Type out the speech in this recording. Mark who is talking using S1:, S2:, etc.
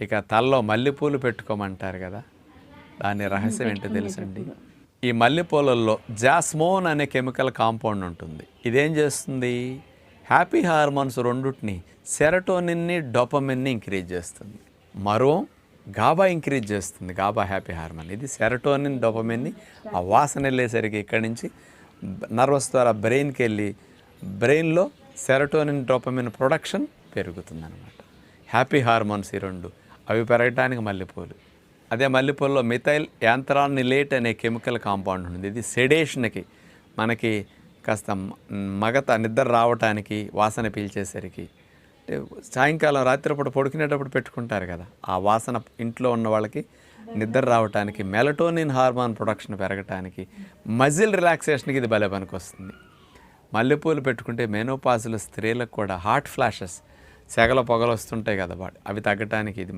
S1: ఇక తలలో మల్లెపూలు పెట్టుకోమంటారు కదా దాని రహస్యం ఏంటో తెలుసండి? ఈ మల్లెపూలల్లో జాస్మోన్ అనే కెమికల్ కాంపౌండ్ ఉంటుంది. ఇదేం చేస్తుంది? హ్యాపీ హార్మోన్స్ రెండుటిని సెరటోనిన్ని డోపమిన్ని ఇంక్రీజ్ చేస్తుంది. మరో గాబా ఇంక్రీజ్ చేస్తుంది గాబా హ్యాపీ హార్మోన్. ఇది సెరటోనిన్ డోపమిన్ని ఆ వాసన వెళ్ళేసరికి ఇక్కడి నుంచి నర్వస్ ద్వారా బ్రెయిన్కి వెళ్ళి బ్రెయిన్లో సెరటోనిన్ డోపమిన్ ప్రొడక్షన్ పెరుగుతుందన్నమాట. హ్యాపీ హార్మోన్స్ ఈ రెండు అవి పెరగటానికి మల్లెపూలు. అదే మల్లెపూలలో మిథైల్ యాంత్రానిలేట్ అనే కెమికల్ కాంపౌండ్ ఉంది ఇది సెడేషన్కి మనకి కాస్త మగత నిద్ర రావటానికి వాసన పీల్చేసరికి సాయంకాలం రాత్రిపూట పడుకునేటప్పుడు పెట్టుకుంటారు కదా ఆ వాసన ఇంట్లో ఉన్న వాళ్ళకి నిద్ర రావటానికి మెలటోనిన్ హార్మోన్ ప్రొడక్షన్ పెరగటానికి మజిల్ రిలాక్సేషన్కి ఇది బలే పనికొస్తుంది. మల్లెపూలు పెట్టుకుంటే మెనోపాజుల స్త్రీలకు కూడా హార్ట్ ఫ్లాషెస్ సెగల పొగలు వస్తుంటాయి కదా అవి తగ్గటానికి ఇది